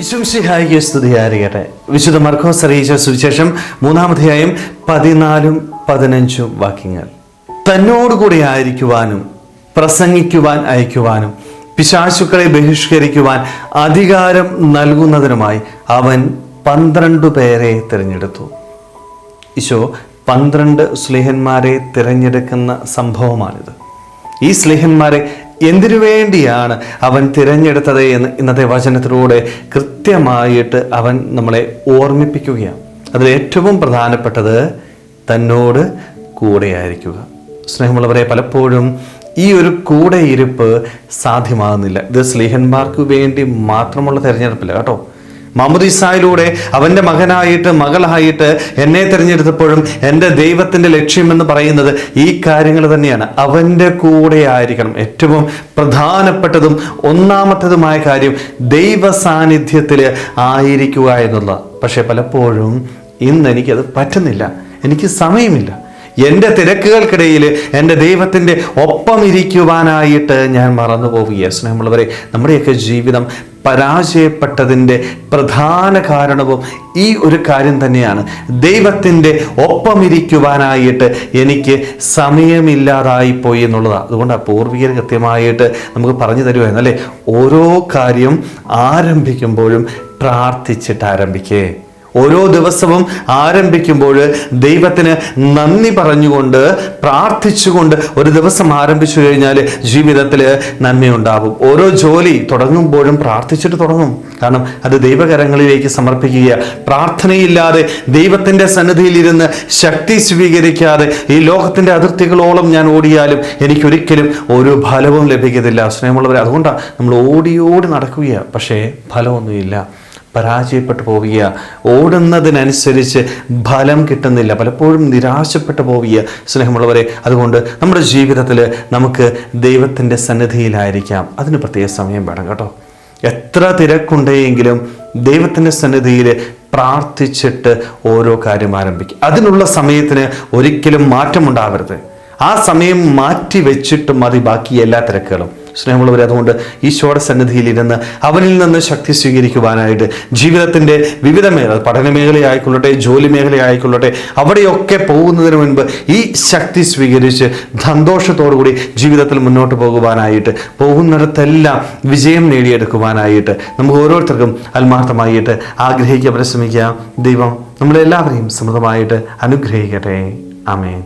വിശുംഷിഹായിക്ക് സ്തുതിയായിരിക്കട്ടെ. വിശുദ്ധ മർക്കോസ് അറിയിച്ച സുവിശേഷം മൂന്നാമധ്യായം പതിനാലും പതിനഞ്ചും വാക്യങ്ങൾ. തന്നോടുകൂടി ആയിരിക്കുവാനും പ്രസംഗിക്കുവാൻ അയക്കുവാനും പിശാശുക്കളെ ബഹിഷ്കരിക്കുവാൻ അധികാരം നൽകുന്നതിനുമായി അവൻ പന്ത്രണ്ട് പേരെ തിരഞ്ഞെടുത്തു. ഈശോ പന്ത്രണ്ട് സ്ലേഹന്മാരെ തിരഞ്ഞെടുക്കുന്ന സംഭവമാണിത്. ഈ സ്ലേഹന്മാരെ എന്തിനു വേണ്ടിയാണ് അവൻ തിരഞ്ഞെടുത്തത് എന്ന് ഇന്നത്തെ വചനത്തിലൂടെ കൃത്യമായിട്ട് അവൻ നമ്മളെ ഓർമ്മിപ്പിക്കുകയാണ്. അതിൽ ഏറ്റവും പ്രധാനപ്പെട്ടത് തന്നോട് കൂടെയായിരിക്കുക. സ്നേഹമുള്ളവരെ പലപ്പോഴും ഈ ഒരു കൂടെയിരുപ്പ് സാധ്യമാകുന്നില്ല. ഇത് സ്ലേഹന്മാർക്ക് വേണ്ടി മാത്രമുള്ള തിരഞ്ഞെടുപ്പില്ല കേട്ടോ. മാമുദിസായിലൂടെ അവന്റെ മകനായിട്ട് മകളായിട്ട് എന്നെ തിരഞ്ഞെടുത്തപ്പോഴും എന്റെ ദൈവത്തിന്റെ ലക്ഷ്യമെന്ന് പറയുന്നത് ഈ കാര്യങ്ങൾ തന്നെയാണ്. അവന്റെ കൂടെ ആയിരിക്കണം. ഏറ്റവും പ്രധാനപ്പെട്ടതും ഒന്നാമത്തതുമായ കാര്യം ദൈവ സാന്നിധ്യത്തിൽ ആയിരിക്കുക എന്നുള്ളത് പക്ഷെ പലപ്പോഴും ഇന്ന് എനിക്കത് പറ്റുന്നില്ല. എനിക്ക് സമയമില്ല. എന്റെ തിരക്കുകൾക്കിടയിൽ എന്റെ ദൈവത്തിന്റെ ഒപ്പം ഇരിക്കുവാനായിട്ട് ഞാൻ മറന്നു പോവുകയാണ് സ്നേഹമുള്ളവരെ നമ്മുടെയൊക്കെ ജീവിതം പരാജയപ്പെട്ടതിന്റെ പ്രധാന കാരണവും ഈ ഒരു കാര്യം തന്നെയാണ്. ദൈവത്തിന്റെ ഒപ്പം ഇരിക്കുവാനായിട്ട് എനിക്ക് സമയമില്ലാതായി പോയി എന്നുള്ളതാണ്. അതുകൊണ്ട് ആ പൂർവികർ കൃത്യമായിട്ട് നമുക്ക് പറഞ്ഞു തരുമായിരുന്നു അല്ലേ? ഓരോ കാര്യം ആരംഭിക്കുമ്പോഴും പ്രാർത്ഥിച്ചിട്ട് ആരംഭിക്കേ ഓരോ ദിവസവും ആരംഭിക്കുമ്പോൾ ദൈവത്തിന് നന്ദി പറഞ്ഞുകൊണ്ട് പ്രാർത്ഥിച്ചുകൊണ്ട് ഒരു ദിവസം ആരംഭിച്ചു കഴിഞ്ഞാൽ ജീവിതത്തിൽ നന്മയുണ്ടാവും ഓരോ ജോലി തുടങ്ങുമ്പോഴും പ്രാർത്ഥിച്ചിട്ട് തുടങ്ങും. കാരണം അത് ദൈവകരങ്ങളിലേക്ക് സമർപ്പിക്കുക. പ്രാർത്ഥനയില്ലാതെ ദൈവത്തിന്റെ സന്നിധിയിൽ ഇരുന്ന് ശക്തി സ്വീകരിക്കാതെ ഈ ലോകത്തിന്റെ അതിർത്തികളോളം ഞാൻ ഓടിയാലും എനിക്കൊരിക്കലും ഒരു ഫലവും ലഭിക്കത്തില്ല. സ്നേഹമുള്ളവരെ അതുകൊണ്ടാണ് നമ്മൾ ഓടി ഓടി പക്ഷേ ഫലമൊന്നുമില്ല. പരാജയപ്പെട്ടു പോവുക ഓടുന്നതിനനുസരിച്ച് ഫലം കിട്ടുന്നില്ല. പലപ്പോഴും നിരാശപ്പെട്ടു പോവുക സ്നേഹമുള്ളവരെ. അതുകൊണ്ട് നമ്മുടെ ജീവിതത്തിൽ നമുക്ക് ദൈവത്തിന്റെ സന്നിധിയിലായിരിക്കാം. അതിന് പ്രത്യേക സമയം വേണം കേട്ടോ. എത്ര തിരക്കുണ്ടെങ്കിലും ദൈവത്തിന്റെ സന്നിധിയിൽ പ്രാർത്ഥിച്ചിട്ട് ഓരോ കാര്യം ആരംഭിക്കും. അതിനുള്ള സമയത്തിന് ഒരിക്കലും മാറ്റമുണ്ടാവരുത്. ആ സമയം മാറ്റി വെച്ചിട്ട് മതി ബാക്കി എല്ലാ തിരക്കുകളും. സ്നേഹമുള്ളവർ അതുകൊണ്ട് ഈശോയുടെ സന്നിധിയിൽ ഇരുന്ന് അവനിൽ നിന്ന് ശക്തി സ്വീകരിക്കുവാനായിട്ട് ജീവിതത്തിന്റെ വിവിധ മേഖല പഠന മേഖലയായിക്കൊള്ളട്ടെ ജോലി മേഖലയായിക്കൊള്ളട്ടെ അവിടെയൊക്കെ പോകുന്നതിന് മുൻപ് ഈ ശക്തി സ്വീകരിച്ച് സന്തോഷത്തോടുകൂടി ജീവിതത്തിൽ മുന്നോട്ട് പോകുവാനായിട്ട് പോകുന്നിടത്തെല്ലാം വിജയം നേടിയെടുക്കുവാനായിട്ട് നമുക്ക് ഓരോരുത്തർക്കും ആത്മാർത്ഥമായിട്ട് ആഗ്രഹിക്കാൻ പരിശ്രമിക്കാം. ദൈവം നമ്മളെല്ലാവരെയും സമൃദ്ധമായിട്ട് അനുഗ്രഹിക്കട്ടെ. ആമേൻ.